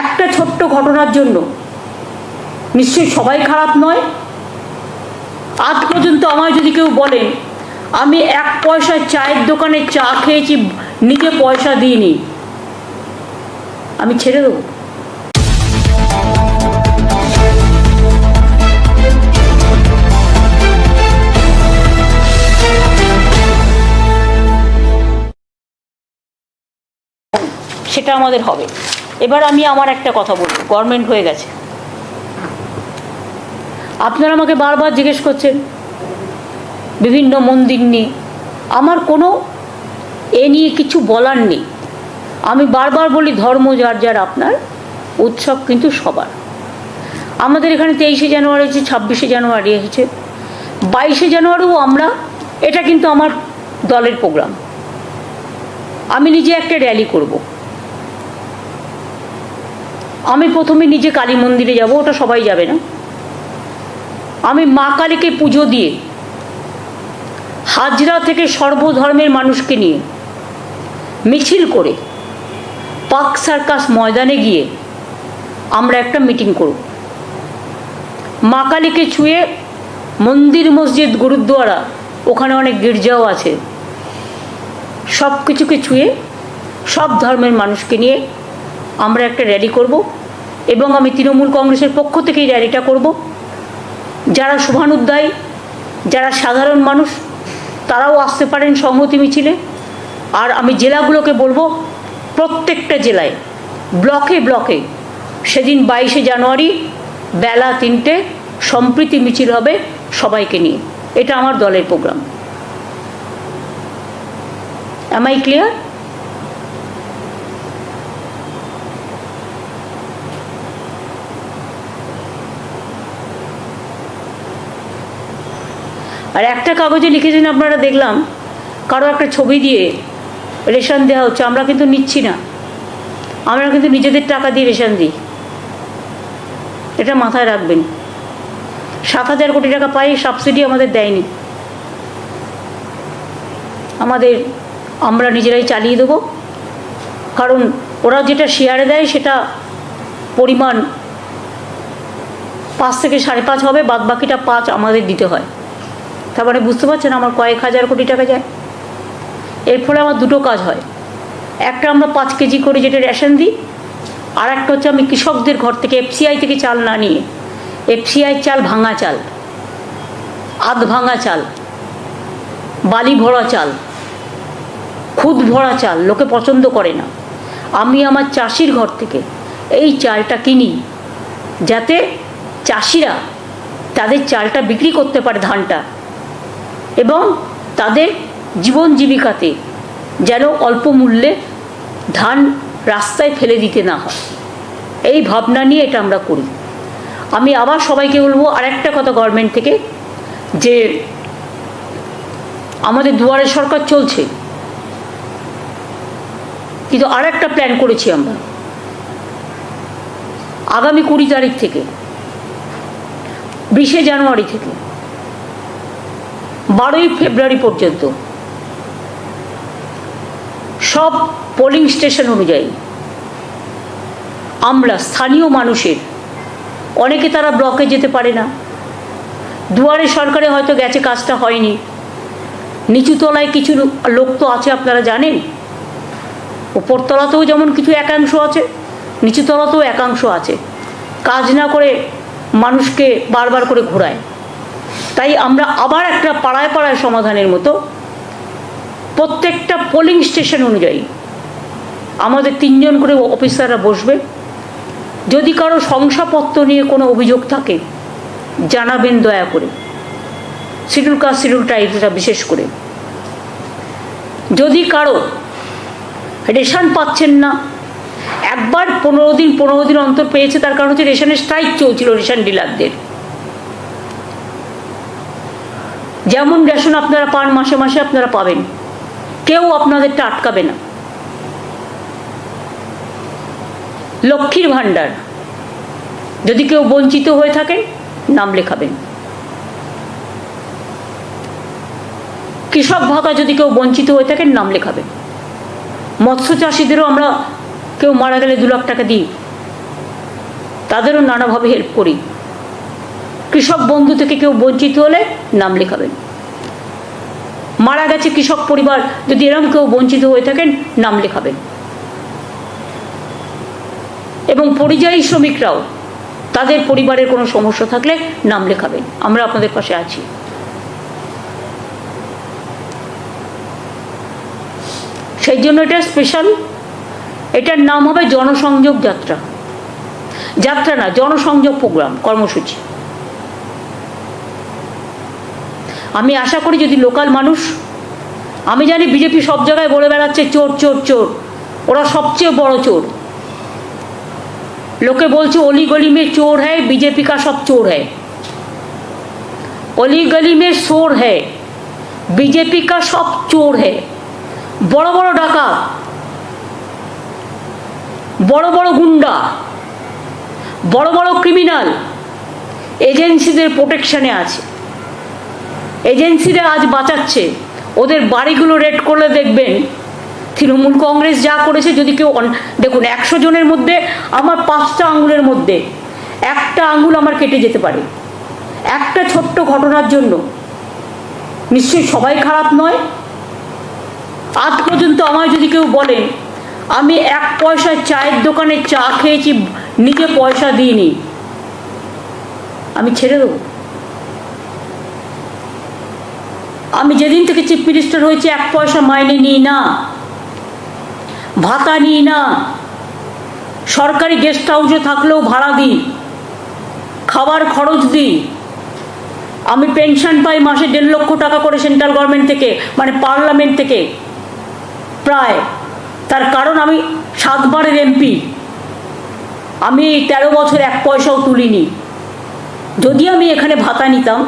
একটা ছোট্ট ঘটনার জন্য। নিশ্চয়ই সবাই খারাপ নয়। আজ পর্যন্ত আমায় যদি কেউ বলেন আমি এক পয়সায় চায়ের দোকানে চা খেয়েছি, নিজে পয়সা দিইনি। আমি ছেড়ে দেবো। সেটা আমাদের হবে। এবার আমি আমার একটা কথা বলব গভর্নমেন্ট হয়ে গেছে। আপনারা আমাকে বারবার জিজ্ঞেস করছেন, বিভিন্ন মন্দির নিয়ে। আমার কোনো এ নিয়ে কিছু বলার নেই। আমি বারবার বলি, ধর্ম যার যার আপনার, উৎসব কিন্তু সবার। আমাদের এখানে তেইশে জানুয়ারি হয়েছে, ছাব্বিশে জানুয়ারি হয়েছে। বাইশে জানুয়ারিও আমরা, এটা কিন্তু আমার দলের প্রোগ্রাম আমি নিজে একটা র্যালি করব। আমি প্রথমে নিজে কালী মন্দিরে যাব, ওটা সবাই যাবে না। আমি মা কালীকে পুজো দিয়ে, হাজরা থেকে সর্বধর্মের মানুষকে নিয়ে, মিছিল করে, পাক সার্কাস ময়দানে গিয়ে আমরা একটা মিটিং করব। মা কালীকে ছুঁয়ে মন্দির মসজিদ গুরুদ্বারা, ওখানে অনেক গির্জাও আছে। সব কিছুকে ছুঁয়ে সব ধর্মের মানুষকে নিয়ে আমরা একটা র্যালি করব এবং আমি তৃণমূল কংগ্রেসের পক্ষ থেকে এই র্যালিটা করব। যারা শুভানুদ্দায়ী, যারা সাধারণ মানুষ, তারাও আসতে পারেন সংহতি মিছিলে। আর আমি জেলাগুলোকে বলব, প্রত্যেকটা জেলায়, ব্লকে ব্লকে, সেদিন বাইশে জানুয়ারি, বেলা তিনটে, সম্প্রীতি মিছিল হবে সবাইকে নিয়ে। এটা আমার দলের প্রোগ্রাম I clear? আর একটা কাগজে লিখেছেন আপনারা, দেখলাম, কারও একটা ছবি দিয়ে রেশন দেওয়া হচ্ছে, আমরা কিন্তু নিচ্ছি না। আমরা কিন্তু নিজেদের টাকা দিয়ে রেশন দিই। এটা মাথায় রাখবেন। সাত হাজার কোটি টাকা পাই সাবসিডি আমাদের দেয়নি। আমাদের আমরা নিজেরাই চালিয়ে দেবো। কারণ ওরা যেটা শেয়ারে দেয়, সেটা পরিমাণ পাঁচ থেকে সাড়ে পাঁচ হবে বাদ বাকিটা পাঁচ আমাদের দিতে হয়। তারপরে বুঝতে পারছেন আমার কয়েক হাজার কোটি টাকা যায়? এর ফলে আমার দুটো কাজ হয়। একটা আমরা পাঁচ কেজি করে যেটা রেশন দিই, আর একটা হচ্ছে আমি কৃষকদের ঘর থেকে এফসিআই থেকে চাল না নিয়ে এফসিআই চাল ভাঙা চাল, আধ ভাঙা চাল, বালি ভরা চাল, খুদ ভরা চাল, লোকে পছন্দ করে না। আমি আমার চাষির ঘর থেকে এই চালটা কিনি, যাতে চাষিরা তাদের চালটা বিক্রি করতে পারে ধানটা। এবং তাদের জীবন জীবিকাতে যেন অল্প মূল্যে ধান রাস্তায় ফেলে দিতে না হয়। এই ভাবনা নিয়ে এটা আমরা করি। আমি আবার সবাইকে বলব আরেকটা কথা গভর্নমেন্ট থেকে, যে আমাদের দুয়ারে সরকার চলছে। কিন্তু আর একটা প্ল্যান করেছি আমরা। আগামী কুড়ি তারিখ থেকে, বিশে জানুয়ারি থেকে। বারোই ফেব্রুয়ারি পর্যন্ত। সব পোলিং স্টেশন অনুযায়ী আমরা স্থানীয় মানুষের, অনেকে তারা ব্লকে যেতে পারে না। দুয়ারে সরকারে হয়তো গেছে, কাজটা হয়নি। নিচুতলায় কিছু লোক তো আছে, আপনারা জানেন। ওপরতলাতেও যেমন কিছু একাংশ আছে, নিচুতলাতেও একাংশ আছে। কাজ না করে মানুষকে বারবার করে ঘোরায়। তাই আমরা আবার একটা পাড়ায় পাড়ায় সমাধানের মতো প্রত্যেকটা পোলিং স্টেশন অনুযায়ী আমাদের তিনজন করে অফিসাররা বসবে। যদি কারও শংসাপত্র নিয়ে কোনো অভিযোগ থাকে, জানাবেন দয়া করে। শিডিউল কাস্ট শিডিউল টাইপটা বিশেষ করে। যদি কারও রেশন পাচ্ছেন না, একবার পনেরো দিন পনেরো দিন অন্তর পেয়েছে, তার কারণ হচ্ছে রেশনের স্ট্রাইক চলছিল রেশন ডিলারদের যেমন রেশন আপনারা পান, মাসে মাসে আপনারা পাবেন। কেউ আপনাদেরটা আটকাবে না। লক্ষ্মীর ভাণ্ডার। যদি কেউ বঞ্চিত হয়ে থাকেন, নাম লেখাবেন। কৃষক ভাতা যদি কেউ বঞ্চিত হয়ে থাকেন, নাম লেখাবেন। মৎস্য চাষিদেরও আমরা কেউ মারা গেলে দু লাখ টাকা দিই। তাদেরও নানাভাবে হেল্প করি। কৃষক বন্ধু থেকে কেউ বঞ্চিত হলে নাম লেখাবেন। মারা গেছে কৃষক পরিবার, যদি এরকম কেউ বঞ্চিত হয়ে থাকেন, নাম লেখাবেন। এবং পরিযায়ী শ্রমিকরাও, তাদের পরিবারের কোনো সমস্যা থাকলে নাম লেখাবেন। আমরা আপনাদের পাশে আছি। সেই জন্য এটা স্পেশাল এটার নাম হবে জনসংযোগ যাত্রা। যাত্রা না, জনসংযোগ প্রোগ্রাম কর্মসূচি। আমি আশা করি যদি লোকাল মানুষ, আমি জানি বিজেপি সব জায়গায় বলে বেড়াচ্ছে, চোর চোর চোর। ওরা সবচেয়ে বড় চোর। লোকে বলছে অলি গলি মে চোর হ্যায়, বিজেপি কা সব চোর হ্যায়। অলি গলি মে চোর হ্যায়, বিজেপি কা সব চোর হ্যায়। বড় বড় ডাকাত, বড় বড় গুন্ডা, বড় বড় ক্রিমিনাল, এজেন্সিদের প্রোটেকশনে আছে। এজেন্সিরা আজ বাঁচাচ্ছে। ওদের বাড়িগুলো রেড করলে দেখবেন তৃণমূল কংগ্রেস যা করেছে, যদি কেউ দেখুন, একশো জনের মধ্যে আমার পাঁচটা আঙুলের মধ্যে একটা আঙুল আমার কেটে যেতে পারে। একটা ছোট্ট ঘটনার জন্য। নিশ্চয়ই সবাই খারাপ নয়। আজ পর্যন্ত আমায় যদি কেউ বলেন, আমি এক পয়সায় চায়ের দোকানে চা খেয়েছি, নিজে পয়সা দিইনি। আমি ছেড়ে দেবো। আমি যেদিন থেকে চিফ মিনিস্টার হয়েছে, এক পয়সা মাইনে নিই না। ভাতা নিই না। সরকারি গেস্ট হাউসে থাকলেও ভাড়া দিই। খাবার খরচ দিই। আমি পেনশন পাই মাসে দেড় লক্ষ টাকা করে সেন্ট্রাল গভর্নমেন্ট থেকে মানে পার্লামেন্ট থেকে। প্রায়। তার কারণ আমি সাতবারের এমপি। আমি তেরো বছর এক পয়সাও তুলিনি। যদি আমি এখানে ভাতা নিতাম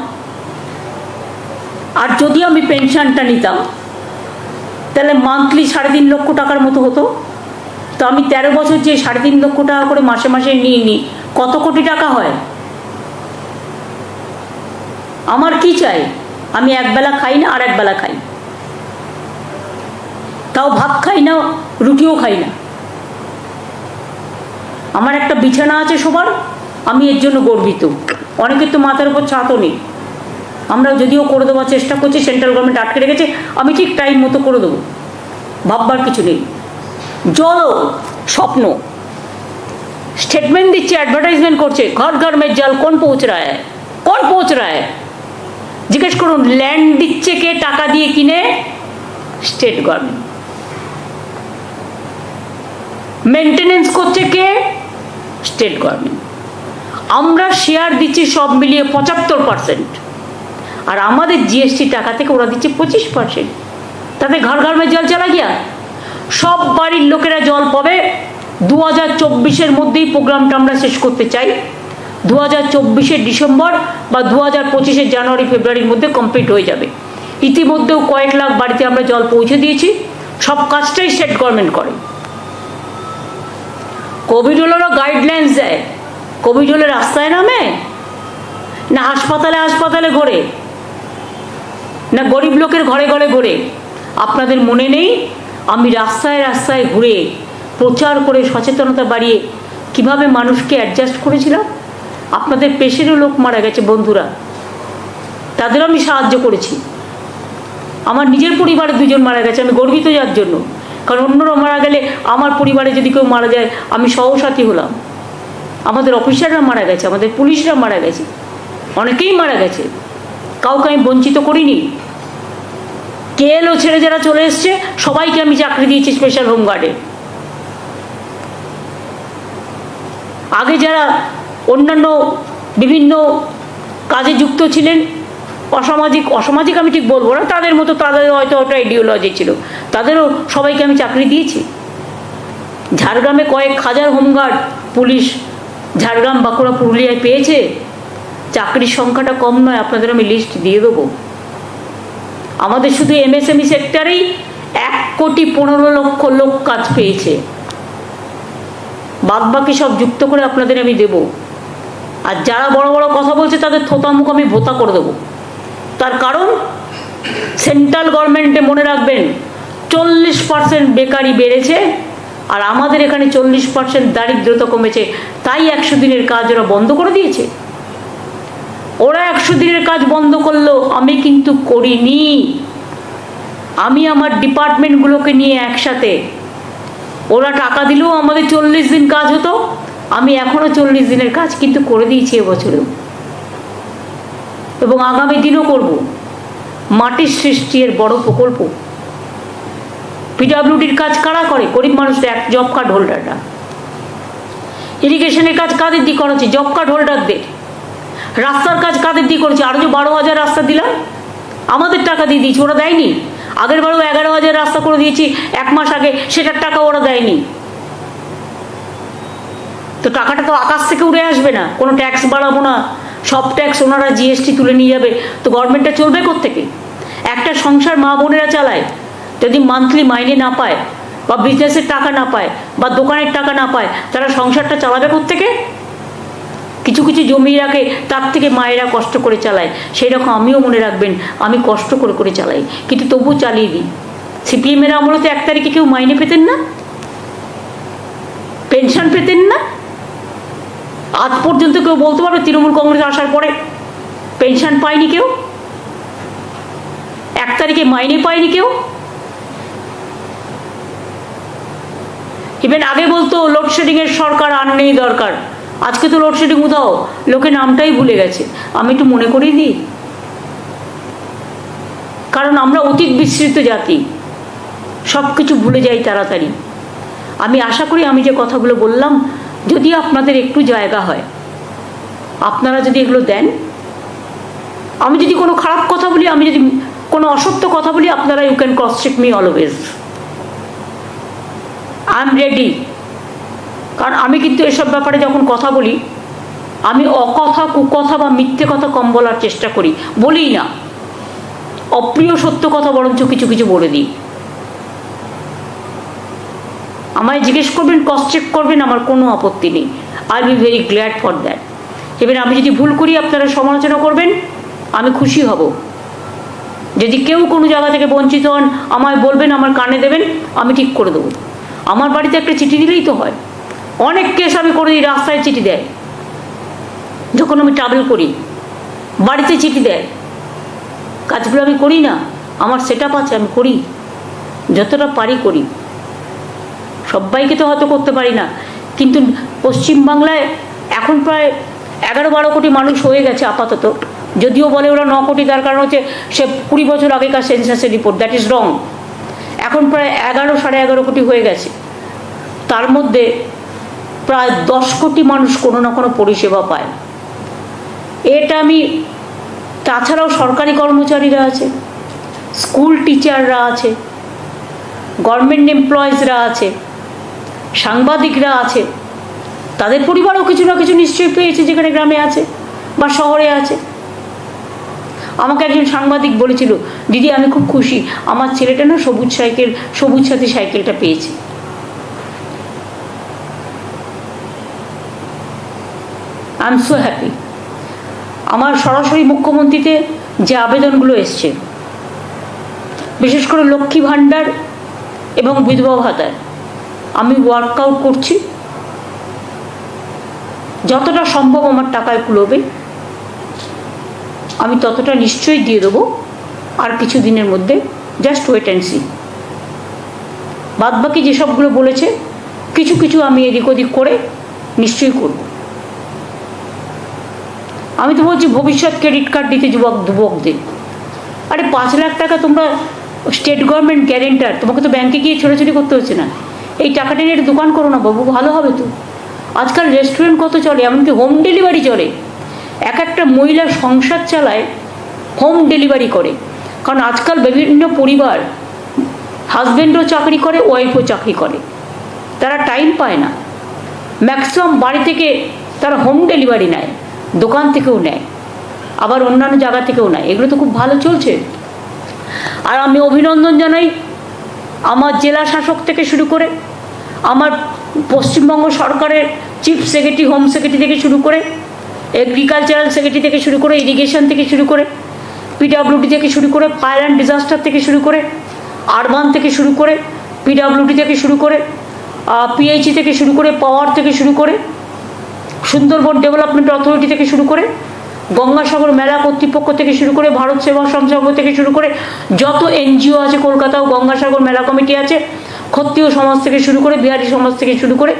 আর যদি আমি পেনশনটা নিতাম, তাহলে মান্থলি সাড়ে তিন লক্ষ টাকার মতো হতো। তো আমি তেরো বছর যে সাড়ে তিন লক্ষ টাকা করে মাসে মাসে নিয়ে নিই, কত কোটি টাকা হয়? আমার কি চাই? আমি একবেলা খাই না আর একবেলা খাই? তাও ভাত খাই না, রুটিও খাই না। আমার একটা বিছানা আছে সবার, আমি এর জন্য গর্বিত। অনেকের তো মাথার উপর ছাতও নেই। আমরা যদিও করে দেওয়ার চেষ্টা করছি সেন্ট্রাল গভর্নমেন্ট আটকে রেখেছে, আমি ঠিক টাইম মতো করে দেবো। ভাববার কিছু নেই। জলও স্বপ্ন। স্টেটমেন্ট দিচ্ছে অ্যাডভার্টাইজমেন্ট করছে, ঘর ঘর মে জল, কোন পৌঁছ রা হ্যায় কোন পৌঁছ রা হ্যায় জিজ্ঞেস করুন ল্যান্ড দিচ্ছে কে, টাকা দিয়ে কিনে? স্টেট গভর্নমেন্ট মেনটেনেন্স করছে কে? স্টেট গভর্নমেন্ট আমরা শেয়ার দিচ্ছি সব মিলিয়ে পঁচাত্তর পার্সেন্ট আর আমাদের জিএসটি টাকা থেকে ওরা দিচ্ছে পঁচিশ পার্সেন্ট তাতে ঘর ঘর জল চালা গিয়া? সব বাড়ির লোকেরা জল পাবে। দু হাজার চব্বিশের মধ্যেই প্রোগ্রামটা আমরা শেষ করতে চাই। দু হাজার চব্বিশের ডিসেম্বর বা দু হাজার পঁচিশের জানুয়ারি, ফেব্রুয়ারির মধ্যে কমপ্লিট হয়ে যাবে। ইতিমধ্যেও কয়েক লাখ বাড়িতে আমরা জল পৌঁছে দিয়েছি। সব কাজটাই স্টেট গভর্নমেন্ট করে। কোভিড হলেরও গাইডলাইন্স দেয়। কোভিড হলে রাস্তায় নামে? না হাসপাতালে হাসপাতালে ঘোরে? না গরিব লোকের ঘরে ঘরে ঘোরে। আপনাদের মনে নেই? আমি রাস্তায় রাস্তায় ঘুরে প্রচার করে সচেতনতা বাড়িয়ে কীভাবে মানুষকে অ্যাডজাস্ট করেছিলাম? আপনাদের পেশেরও লোক মারা গেছে, বন্ধুরা। তাদেরও আমি সাহায্য করেছি। আমার নিজের পরিবারে দুজন মারা গেছে, আমি গর্বিত যার জন্য। কারণ অন্যরা মারা গেলে আমার পরিবারে যদি কেউ মারা যায়, আমি সহসাথী হলাম। আমাদের অফিসাররা মারা গেছে, আমাদের পুলিশরা মারা গেছে। অনেকেই মারা গেছে। কাউকে আমি বঞ্চিত করিনি। কেএলও ছেড়ে যারা চলে এসছে, সবাইকে আমি চাকরি দিয়েছি স্পেশাল হোমগার্ডে আগে যারা অন্যান্য বিভিন্ন কাজে যুক্ত ছিলেন, অসামাজিক অসামাজিক আমি ঠিক বলব না, তাদের মতো তাদের হয়তো ওটা আইডিওলজি ছিল। তাদেরও সবাইকে আমি চাকরি দিয়েছি। ঝাড়গ্রামে কয়েক হাজার হোমগার্ড পুলিশ ঝাড়গ্রাম, বাঁকুড়া, পুরুলিয়ায় পেয়েছে। চাকরির সংখ্যাটা কম নয়, আপনাদের আমি লিস্ট দিয়ে দেবো। আমাদের শুধু এমএসএমই সেক্টরেই এক কোটি পনেরো লক্ষ লোক কাজ পেয়েছে। বাদ বাকি সব যুক্ত করে আপনাদের আমি দেব। আর যারা বড় বড় কথা বলছে, তাদের থোতামুখ আমি ভোতা করে দেবো। তার কারণ সেন্ট্রাল গভর্নমেন্টে মনে রাখবেন, চল্লিশ পার্সেন্ট বেকারি বেড়েছে আর আমাদের এখানে চল্লিশ পার্সেন্ট দারিদ্রতা কমেছে। তাই একশো দিনের কাজ ওরা বন্ধ করে দিয়েছে। ওরা একশো দিনের কাজ বন্ধ করল, আমি কিন্তু করিনি। আমি আমার ডিপার্টমেন্টগুলোকে নিয়ে একসাথে। ওরা টাকা দিলেও আমাদের চল্লিশ দিন কাজ হতো, আমি এখনও চল্লিশ দিনের কাজ কিন্তু করে দিয়েছি এবছরেও। এবং আগামী দিনও করব। মাটির সৃষ্টি এর বড় প্রকল্প। পিডাব্লিউডির কাজ কারা করে? গরিব মানুষরা, এক জব কার্ড হোল্ডাররা ইরিগেশনের কাজ কাদের দিয়ে করা হচ্ছে? জব কার্ড হোল্ডারদের রাস্তার কাজ কাদের দিয়ে করেছে? আরও যে বারো হাজার রাস্তা দিলাম, আমাদের টাকা দিয়ে দিয়েছি, ওরা দেয়নি। আগের বারেও এগারো হাজার রাস্তা করে দিয়েছি, এক মাস আগে সেটার টাকা ওরা দেয়নি। তো টাকাটা তো আকাশ থেকে উড়ে আসবে না, কোনো ট্যাক্স বাড়াবো না, সব ট্যাক্স ওনারা জিএসটি তুলে নিয়ে যাবে, তো গভর্নমেন্টটা চলবে থেকে একটা সংসার মা বোনেরা চালায়, যদি মান্থলি মাইনে না পায়, বা বিজনেসের টাকা না পায়, বা দোকানের টাকা না পায়, তারা সংসারটা চালাবে থেকে কিছু কিছু জমি রাখে তার থেকে মায়েরা কষ্ট করে চালায়। সেই রকম আমিও মনে রাখবেন, আমি কষ্ট করে করে চালাই। কিন্তু তবু চালিয়ে দিই সিপিএমের আমলে তো এক তারিখে কেউ মাইনে পেতেন না? পেনশন পেতেন না? আজ পর্যন্ত কেউ বলতে পারবে তৃণমূল কংগ্রেস আসার পরে পেনশন পায়নি কেউ? এক তারিখে মাইনে পায়নি কেউ? ইভেন আগে বলতো লোডশেডিংয়ের সরকার আর নেই দরকার। আজকে তো লোডশেডিং উদাও লোকে নামটাই ভুলে গেছে। আমি একটু মনে করিয়ে দিই? কারণ আমরা অতীত বিস্তৃত জাতি সব কিছু ভুলে যাই তাড়াতাড়ি। আমি আশা করি আমি যে কথাগুলো বললাম, যদি আপনাদের একটু জায়গা হয়, আপনারা যদি এগুলো দেন, আমি যদি কোনো খারাপ কথা বলি, আমি যদি কোনো অসত্য কথা বলি, আপনারা you can cross check me always I am ready কারণ আমি কিন্তু এসব ব্যাপারে যখন কথা বলি, আমি অকথা, কুকথা বা মিথ্যে কথা কম বলার চেষ্টা করি। বলি না। অপ্রিয় সত্য কথা বরঞ্চ কিছু কিছু বলে দিই। আমায় জিজ্ঞেস করবেন কস চেক করবেন, আমার কোনো আপত্তি নেই। I be very glad for that এবার আমি যদি ভুল করি, আপনারা সমালোচনা করবেন, আমি খুশি হব। যদি কেউ কোনো জায়গা থেকে বঞ্চিত হন, আমায় বলবেন, আমার কানে দেবেন, আমি ঠিক করে দেবো। আমার বাড়িতে একটা চিঠি দিলেই তো হয়। অনেক কেস আমি করে দিই রাস্তায় চিঠি দেয় যখন আমি ট্রাভেল করি, বাড়িতে চিঠি দেয় কাজগুলো আমি করি না, আমার সেট আছে, আমি করি। যতটা পারি করি। সবাইকে তো হয়তো করতে পারি না। কিন্তু পশ্চিমবাংলায় এখন প্রায় এগারো বারো কোটি মানুষ হয়ে গেছে আপাতত। যদিও বলে ওরা ন কোটি, তার কারণ হচ্ছে সে কুড়ি বছর আগেকার সেন্সাসের রিপোর্ট দ্যাট ইজ রং এখন প্রায় এগারো, সাড়ে এগারো কোটি হয়ে গেছে। তার মধ্যে প্রায় দশ কোটি মানুষ কোনো না কোনো পরিষেবা পায়। এটা আমি, তাছাড়াও সরকারি কর্মচারীরা আছে, স্কুল টিচাররা আছে গভর্নমেন্ট এমপ্লয়িজরা আছে, সাংবাদিকরা আছে, তাদের পরিবারও কিছু না কিছু নিশ্চয়ই পেয়েছে যেখানে গ্রামে আছে বা শহরে আছে। আমাকে একজন সাংবাদিক বলেছিল, দিদি, আমি খুব খুশি, আমার ছেলেটা না সবুজ সাইকেল, সবুজ সাথী সাইকেলটা পেয়েছে। আই এম সো হ্যাপি আমার সরাসরি মুখ্যমন্ত্রীতে যে আবেদনগুলো এসছে, বিশেষ করে লক্ষ্মী ভাণ্ডার এবং বিধবা ভাতায়, আমি ওয়ার্কআউট করছি। যতটা সম্ভব আমার টাকায় কুলোবে, আমি ততটা নিশ্চয়ই দিয়ে দেবো। আর কিছু দিনের মধ্যে জাস্ট ওয়েট অ্যান্ড সি বাদবাকি যেসবগুলো বলেছে, কিছু কিছু আমি এদিক ওদিক করে নিশ্চয়ই করব। আমি তো বলছি ভবিষ্যৎ ক্রেডিট কার্ড দিতে যুবক, যুবকদের। আরে পাঁচ লাখ টাকা তোমরা স্টেট গভর্নমেন্ট গ্যারেন্টার তোমাকে তো ব্যাংকে গিয়ে ছোটাছুটি করতে হচ্ছে না। এই টাকাটা নিয়ে দোকান করো না বাবু, ভালো হবে তো। আজকাল রেস্টুরেন্ট কত চলে, এমনকি হোম ডেলিভারি চলে। এক একটা মহিলা সংসার চালায় হোম ডেলিভারি করে। কারণ আজকাল বিভিন্ন পরিবার হাজব্যান্ডও চাকরি করে ওয়াইফও চাকরি করে। তারা টাইম পায় না। ম্যাক্সিমাম বাড়ি থেকে তারা হোম ডেলিভারি নেয়। দোকান থেকেও নেয় আবার অন্যান্য জায়গা থেকেও নেয় এগুলো তো খুব ভালো চলছে আর আমি অভিনন্দন জানাই আমার জেলা শাসক থেকে শুরু করে আমার পশ্চিমবঙ্গ সরকারের চিফ সেক্রেটারি হোম সেক্রেটারি থেকে শুরু করে এগ্রিকালচারাল সেক্রেটারি থেকে শুরু করে ইরিগেশন থেকে শুরু করে পিডাব্লিউডি থেকে শুরু করে ফায়ার অ্যান্ড ডিজাস্টার থেকে শুরু করে আরবান থেকে শুরু করে পিডাব্লিউডি থেকে শুরু করে পিএইচি থেকে শুরু করে পাওয়ার থেকে শুরু করে সুন্দরবন ডেভেলপমেন্ট অথরিটি থেকে শুরু করে, গঙ্গাসাগর মেলা কর্তৃপক্ষ থেকে শুরু করে, ভারত সেবা সংসর্গ থেকে শুরু করে, যত এনজিও আছে কলকাতাও গঙ্গাসাগর মেলা কমিটি আছে, ক্ষত্রিয় সমাজ থেকে শুরু করে, বিহারি সমাজ থেকে শুরু করে,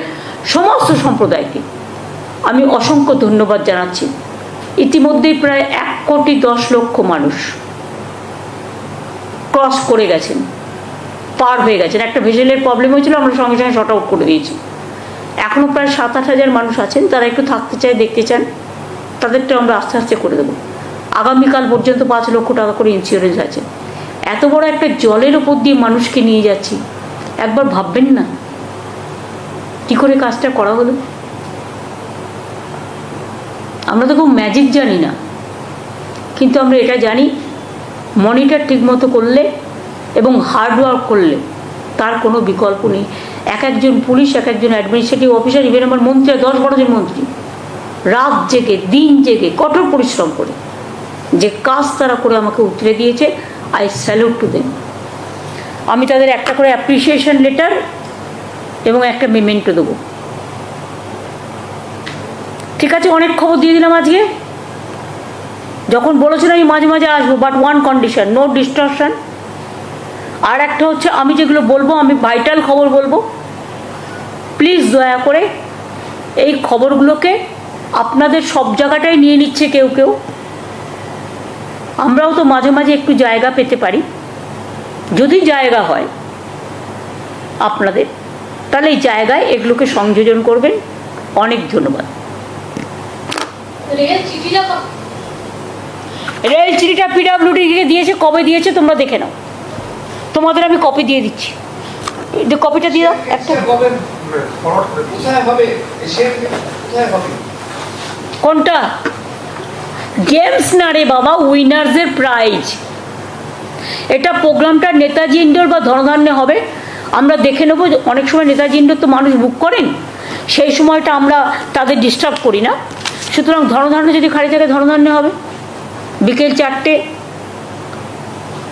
সমস্ত সম্প্রদায়কে আমি অসংখ্য ধন্যবাদ জানাচ্ছি। ইতিমধ্যেই প্রায় এক কোটি দশ লক্ষ মানুষ ক্রস করে গেছেন, পার হয়ে গেছেন। একটা ভেসেলের প্রবলেম হয়েছিল, আমরা সঙ্গে সঙ্গে শর্ট আউট করে দিয়েছি। এখনও প্রায় সাত, আট হাজার মানুষ আছেন, তারা একটু থাকতে চায়, দেখতে চান, তাদেরটা আমরা আস্তে আস্তে করে দেবো। আগামীকাল পর্যন্ত পাঁচ লক্ষ টাকা করে ইন্স্যুরেন্স আছে। এত বড় একটা জলের ওপর দিয়ে মানুষকে নিয়ে যাচ্ছি, একবার ভাববেন না। কী করে কাজটা করা হলো? আমরা তো খুব ম্যাজিক জানি না। কিন্তু আমরা এটা জানি মনিটর ঠিকমতো করলে এবং হার্ডওয়ার্ক করলে তার কোনো বিকল্প নেই। এক একজন পুলিশ, এক একজন অ্যাডমিনিস্ট্রেটিভ অফিসার ইভেন আমার মন্ত্রী দশ বারো জন মন্ত্রী। রাত জেগে, দিন জেগে, কঠোর পরিশ্রম করে যে কাজ তারা করে আমাকে উতরে দিয়েছে আই স্যালুট টু দেম আমি তাদের একটা করে অ্যাপ্রিসিয়েশন লেটার এবং একটা মেমেন্টো দেবো। ঠিক আছে, অনেক খবর দিয়ে দিলাম আজকে। যখন বলেছেন আমি মাঝে মাঝে আসব but one condition no distraction আর একটা হচ্ছে আমি যেগুলো বলব আমি ভাইটাল খবর বলব। প্লিজ দয়া করে এই খবরগুলোকে আপনাদের সব জায়গাটাই নিয়ে নিচ্ছে কেউ কেউ। আমরাও তো মাঝে মাঝে একটু জায়গা পেতে পারি। যদি জায়গা হয় আপনাদের তাহলে এই জায়গায় এগুলোকে সংযোজন করবেন। অনেক ধন্যবাদ। রেল চিঠিটা পিডাব্লিউডিকে দিয়েছে কবে দিয়েছে তোমরা দেখে নাও। তোমাদের আমি কপি দিয়ে দিচ্ছি। কপিটা দিয়ে দাও একটা। কোনটা? গেমস না রে বাবা উইনার্সের প্রাইজ এটা প্রোগ্রামটা নেতাজি ইন্ডোর বা ধনধান্যে হবে। আমরা দেখে নেব যে অনেক সময় নেতাজি ইন্ডোর তো মানুষ বুক করেন। সেই সময়টা আমরা তাদের ডিস্টার্ব করি না। সুতরাং ধনধান্য যদি খালি থাকে ধনধান্য হবে। বিকেল চারটে।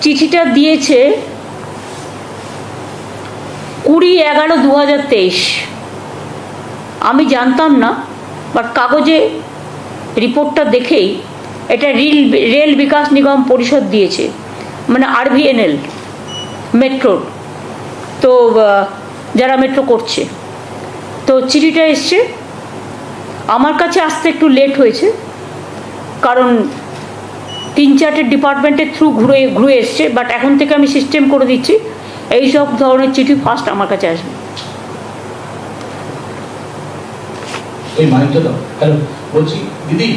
চিঠিটা দিয়েছে কুড়ি এগারো দু হাজার তেইশ। আমি জানতাম না বাট কাগজে রিপোর্টটা দেখেই এটা রেল রেল বিকাশ নিগম পরিষদ দিয়েছে মানে আরভিএনএল মেট্রোর তো যারা মেট্রো করছে। তো চিঠিটা এসছে, আমার কাছে আসতে একটু লেট হয়েছে, কারণ তিন চারটে ডিপার্টমেন্টের থ্রু ঘুরে ঘুরে এসছে বাট এখন থেকে আমি সিস্টেম করে দিচ্ছি। এই সব ধরনের চিঠি ফার্স্ট আমার কাছে আসবে। এই মাইকটা দাও। হ্যালো বলছি দিদি।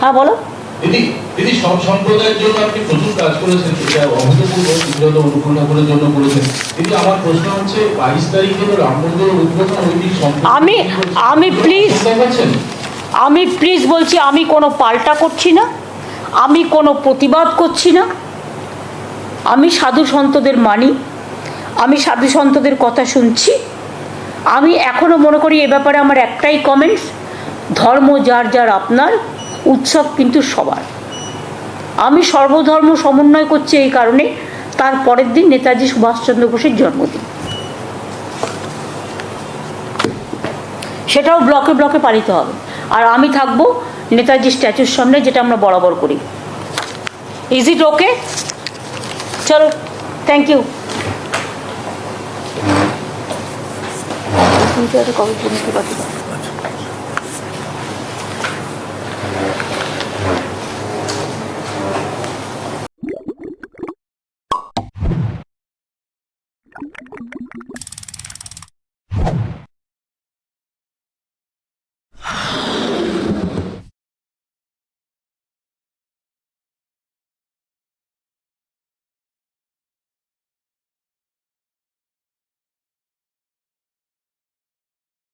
হ্যাঁ বলো। দিদি দিদি সব সম্প্রদায়ের জন্য আপনি প্রচুর কাজ করেছেন। এটা অভূতপূর্ব বিগত অনুকূল ঠাকুরের জন্য করেছেন। কিন্তু আমার প্রশ্ন হচ্ছে বাইশ তারিখে তো রাম মন্দিরের উদ্বোধন ওই দিন আমি আমি প্লিজ আমি প্লিজ বলছি আমি কোনো পাল্টা করছি না। আমি কোনো প্রতিবাদ করছি না। আমি সাধু সন্তদের মানি, আমি সাধু সন্তদের কথা শুনছি। আমি এখনও মনে করি এ ব্যাপারে আমার একটাই কমেন্টস ধর্ম যার যার আপনার, উৎসব কিন্তু সবার। আমি সর্বধর্ম সমন্বয় করছি এই কারণে, তার পরের দিন নেতাজি সুভাষচন্দ্র বোসের জন্মদিন। সেটাও ব্লকে ব্লকে পালিত হবে। আর আমি থাকব নেতাজি স্ট্যাচুর সামনে, যেটা আমরা বরাবর করি। ইজ ইট ওকে চলো থ্যাংক ইউ কবে